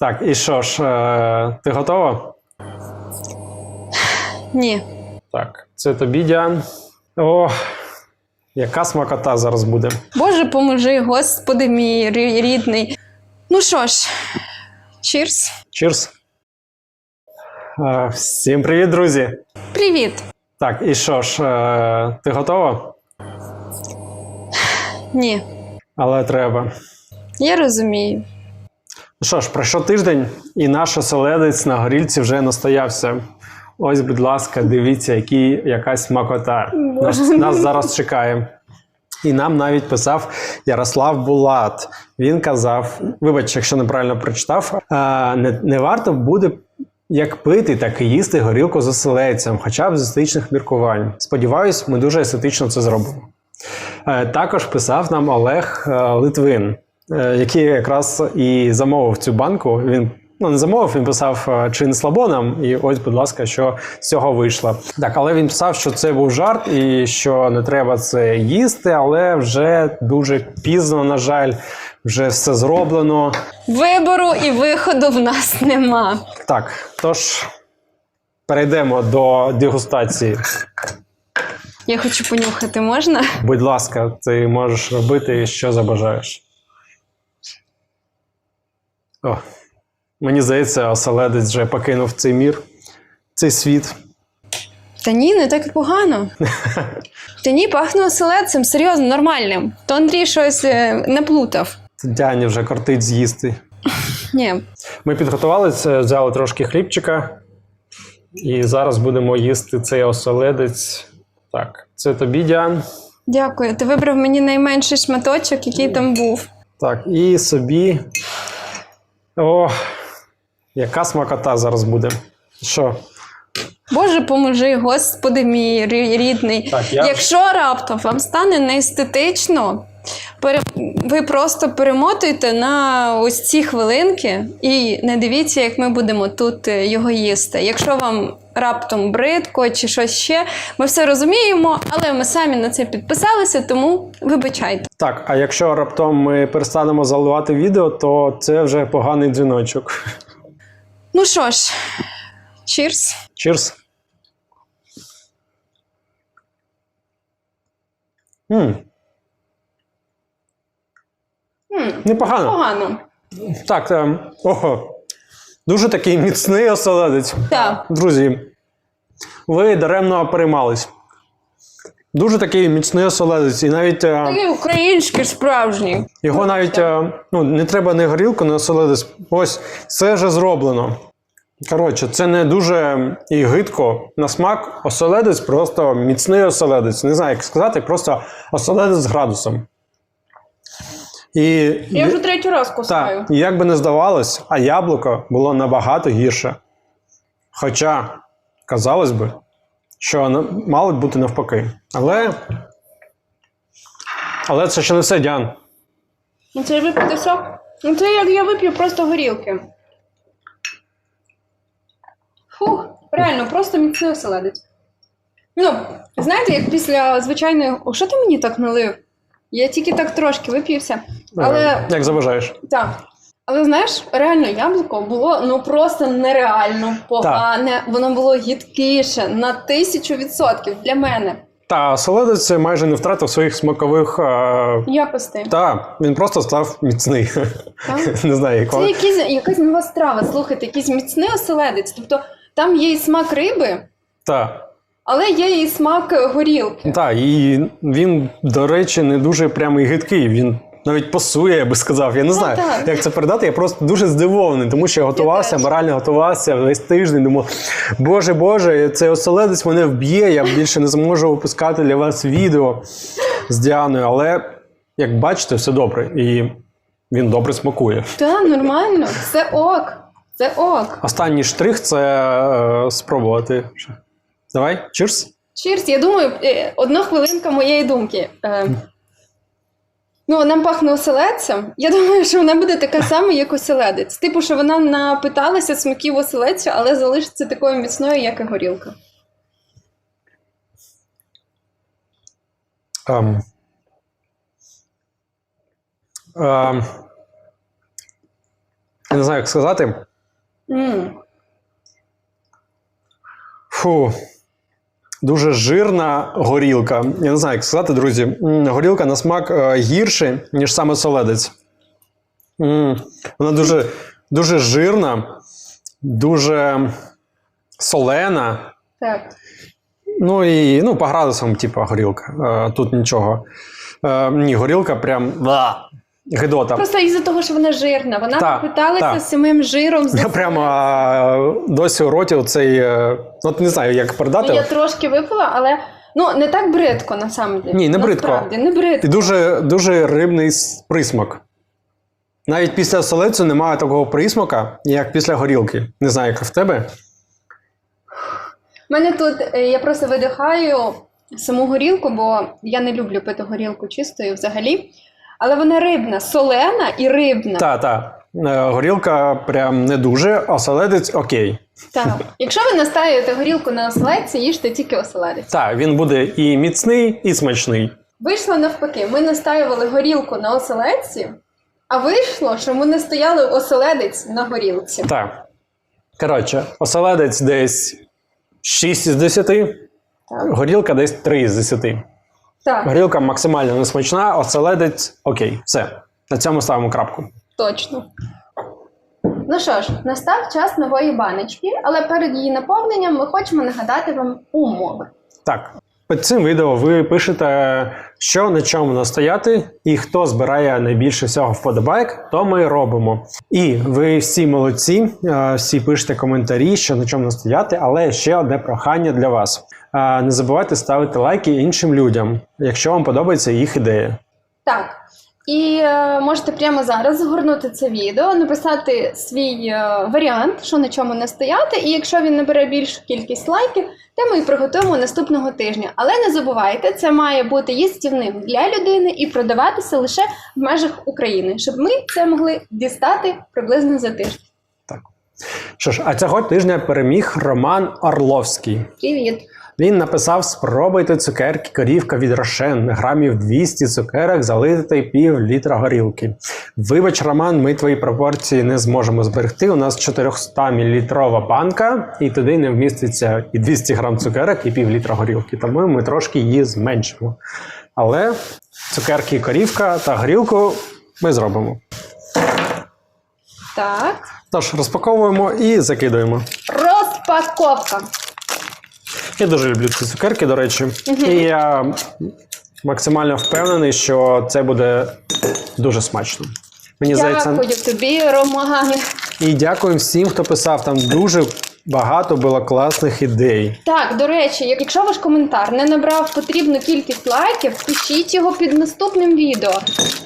Так, і що ж, е, ти готова? Ні. Так, це тобі, Діан. О, яка смакота зараз буде. Боже, поможи, господи мій рі- рідний. Ну що ж, чірс. Cheers. Е, всім привіт, друзі! Привіт. Так, і що ж, е, ти готова? Ні. Але треба. Я розумію. Ну що ж, пройшов тиждень, і наш оселедець на горілці вже настоявся. Ось, будь ласка, дивіться, які, якась смакота. Нас, нас зараз чекає. І нам навіть писав Ярослав Булат. Він казав: вибач, якщо неправильно прочитав, не, не варто буде як пити, так і їсти горілку з оселедцем, хоча б з естетичних міркувань. Сподіваюсь, ми дуже естетично це зробимо. Е, Також писав нам Олег е, Литвин, який якраз і замовив цю банку. Він ну не замовив, він писав е, чи слабо нам, і ось, будь ласка, що з цього вийшло. Так, але він писав, що це був жарт і що не треба це їсти, але вже дуже пізно, на жаль, вже все зроблено. Вибору і виходу в нас нема. Так, тож перейдемо до дегустації. Я хочу понюхати, можна? Будь ласка, ти можеш робити, що забажаєш. О, мені здається, оселедець вже покинув цей мір, цей світ. Та ні, не так і погано. Та ні, пахне оселедцем, серйозно, нормальним. То Андрій щось е, не плутав. Дяні вже кортить з'їсти. Ні. Ми підготувалися, взяли трошки хлібчика. І зараз будемо їсти цей оселедець. Так, це тобі, Діан. Дякую. Ти вибрав мені найменший шматочок, який там був. Так, і собі. О, яка смакота зараз буде. Що? Боже, поможи, господи мій рідний. Так, я- Якщо раптом вам стане неестетично, пере... ви просто перемотуйте на ось ці хвилинки і не дивіться, як ми будемо тут е, його їсти. Якщо вам раптом бридко чи щось ще, ми все розуміємо, але ми самі на це підписалися, тому вибачайте. Так, а якщо раптом ми перестанемо заливати відео, то це вже поганий дзвіночок. Ну що ж, чірс. Cheers. М, непогано. Погано. Так, е, ого. Дуже такий міцний оселедець. Так. Друзі, ви даремно переймались. Дуже такий міцний оселедець, і навіть е, Такий український справжній. його навіть е, ну, не треба не горілку, не оселедець. Ось це вже зроблено. Коротше, це не дуже і гидко на смак. Оселедець просто міцний оселедець. Не знаю, як сказати, просто оселедець з градусом. І, Я вже третій раз кусаю. так, і як би не здавалось, а яблуко було набагато гірше. Хоча, казалось би, що мало б бути навпаки. Але. Але це ще не все, Діан. Ну це випити сок. Ну це як я вип'ю просто горілки. Фух, реально, просто міцний оселедець. Ну, знаєте, як після звичайної. О, що ти мені так налив? Я тільки так трошки вип'юся. Але Е, Як заважаєш? так. Але знаєш, реально яблуко було ну просто нереально погане. Воно було гідкіше на тисячу відсотків для мене. Та оселедець майже не втратив своїх смакових. Е... Якості. Та, він просто став міцний. Так? не знаю, Це якого. якісь, якась нова страва. Слухайте, якийсь міцний оселедець. Тобто там є і смак риби, Та. Але є і смак горілки. Та, і він, до речі, не дуже прямо і гидкий. Він навіть пасує, я би сказав. Я не знаю, так. як це передати. Я просто дуже здивований, тому що я готувався, морально готувався весь тиждень. Думав, боже, боже, цей оселедець мене вб'є, я більше не зможу випускати для вас відео з Діаною. Але як бачите, все добре. І він добре смакує. Та нормально, це ок. Це ок. Останній штрих це е, спробувати. Давай, чирс. Чірс, я думаю, е, одна хвилинка моєї думки. Е, ну, нам пахне оселедцем. Я думаю, що вона буде така сама, як оселедець. Типу, що вона напиталася смаків оселедця, але залишиться такою міцною, як і горілка. Ем. Ем. Я не знаю, як сказати. М. Фу. Дуже жирна горілка. Я не знаю, як сказати, друзі. Горілка на смак е, гірше, ніж саме соледець. Вона дуже, дуже жирна, дуже солена. Так. Ну і ну, по градусам, типу, горілка. Е, Тут нічого. Е, Ні, горілка прям ба, гидота. Просто із-за того, що вона жирна, вона Так, питалася так. самим жиром. з Я прямо досі у роті оцей. е, От не знаю, як передати. Ну, я трошки випила, але ну не так бридко, на самом деле. Ні, не бридко. Насправді, не бридко. І дуже, дуже рибний присмак. Навіть після солецю немає такого присмака, як після горілки. Не знаю, як в тебе. У мене тут е, я просто видихаю саму горілку, бо я не люблю пити горілку чистою взагалі. Але вона рибна, солена і рибна. Та, та. Е, Горілка прям не дуже, а соледець окей. Так. Якщо ви настаюєте горілку на оселедці, їжте тільки оселедець. Так, він буде і міцний, і смачний. Вийшло навпаки, ми настаювали горілку на оселедці, а вийшло, що ми настояли оселедець на горілці. Так. Коротше, оселедець десь 6 з 10, Так. горілка десь 3 з 10. Так, Горілка максимально несмачна, оселедець окей. Все. На цьому ставимо крапку. точно. Ну що ж, настав час нової баночки, але перед її наповненням ми хочемо нагадати вам умови. Так, під цим відео ви пишете, що на чому настояти, і хто збирає найбільше всього вподобайк, то ми робимо. І ви всі молодці, е, всі пишете коментарі, що на чому настояти, але ще одне прохання для вас. Не забувайте ставити лайки іншим людям, якщо вам подобається їх ідея. Так. І е, можете прямо зараз згорнути це відео, написати свій е, варіант, що на чому настояти, і якщо він набере більшу кількість лайків, то ми і приготуємо наступного тижня. Але не забувайте, це має бути їстівним для людини і продаватися лише в межах України, щоб ми це могли дістати приблизно за тиждень. Так Що ж, а цього тижня переміг Роман Орловський. Привіт! Він написав: спробуйте цукерки корівка від Рошен, грамів 200 цукерок, залити пів літра горілки. Вибач, Роман, ми твої пропорції не зможемо зберегти. У нас 400 мл банка, і туди не вміститься і 200 грам цукерок, і пів літра горілки. Тому ми трошки її зменшимо. Але цукерки корівка та горілку ми зробимо. Так, Тож розпаковуємо і закидуємо. розпаковка. Я дуже люблю ці цукерки, до речі. І я максимально впевнений, що це буде дуже смачно. Мені здається, тобі, Романе. і дякую всім, хто писав. Там дуже багато було класних ідей. Так, до речі, якщо ваш коментар не набрав потрібну кількість лайків, пишіть його під наступним відео.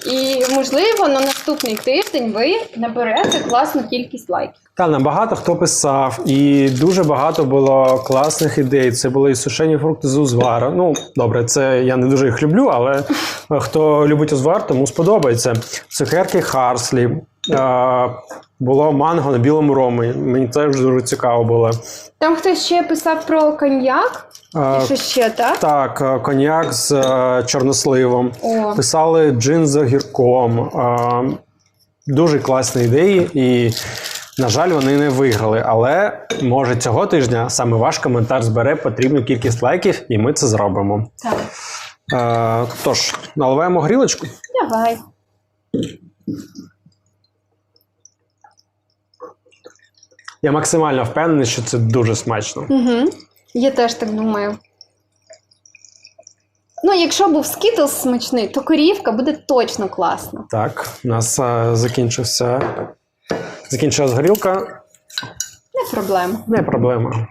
І, можливо, на наступний тиждень ви наберете класну кількість лайків. Та нам багато хто писав, і дуже багато було класних ідей. Це були і сушені фрукти з узвара. Ну, добре, це я не дуже їх люблю, але хто любить узвар, тому сподобається. Цукерки Харслі. Було манго на білому ромі. Мені теж дуже цікаво було. Там хтось ще писав про коньяк. І що ще, так? так, е, коньяк з е, чорносливом. О, Писали джин з огірком. Е, дуже класні ідеї, і, на жаль, вони не виграли. Але може цього тижня саме ваш коментар збере потрібну кількість лайків, і ми це зробимо. так. Е, тож, наливаємо грілочку. Давай. Я максимально впевнений, що це дуже смачно. Угу. Я теж так думаю. Ну, якщо був скітлс смачний, то корівка буде точно класна. Так, у нас е, закінчився. Закінчилась горілка. Не проблема. Не проблема.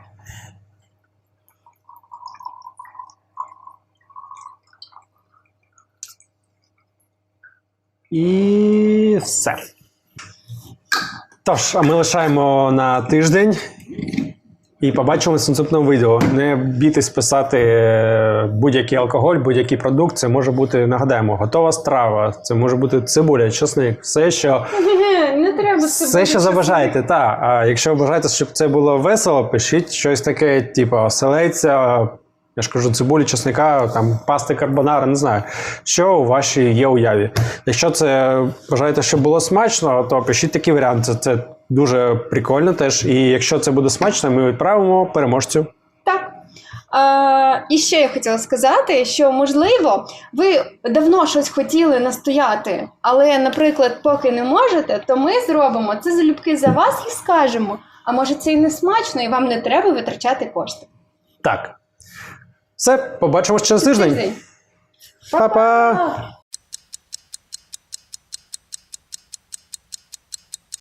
І все. Тож, а ми лишаємо на тиждень і побачимося в наступному відео. Не бійтесь писати е, будь-який алкоголь, будь-який продукт. Це може бути, нагадаємо, готова страва, це може бути цибуля, чесник, все, що Не треба все, що забажаєте, так. А якщо бажаєте, щоб це було весело, пишіть щось таке, типу оселеця, Я ж кажу, цибулі, чесника, там пасти карбонара, не знаю, що у вашій є уяві. Якщо це бажаєте, щоб було смачно, то пишіть такі варіанти. Це дуже прикольно теж. І якщо це буде смачно, ми відправимо переможцю. Так. Е, і ще я хотіла сказати, що можливо, ви давно щось хотіли настояти, але, наприклад, поки не можете, то ми зробимо це залюбки за вас і скажемо. А може це і не смачно, і вам не треба витрачати кошти. Так. Все, побачимось через тиждень. Па-па!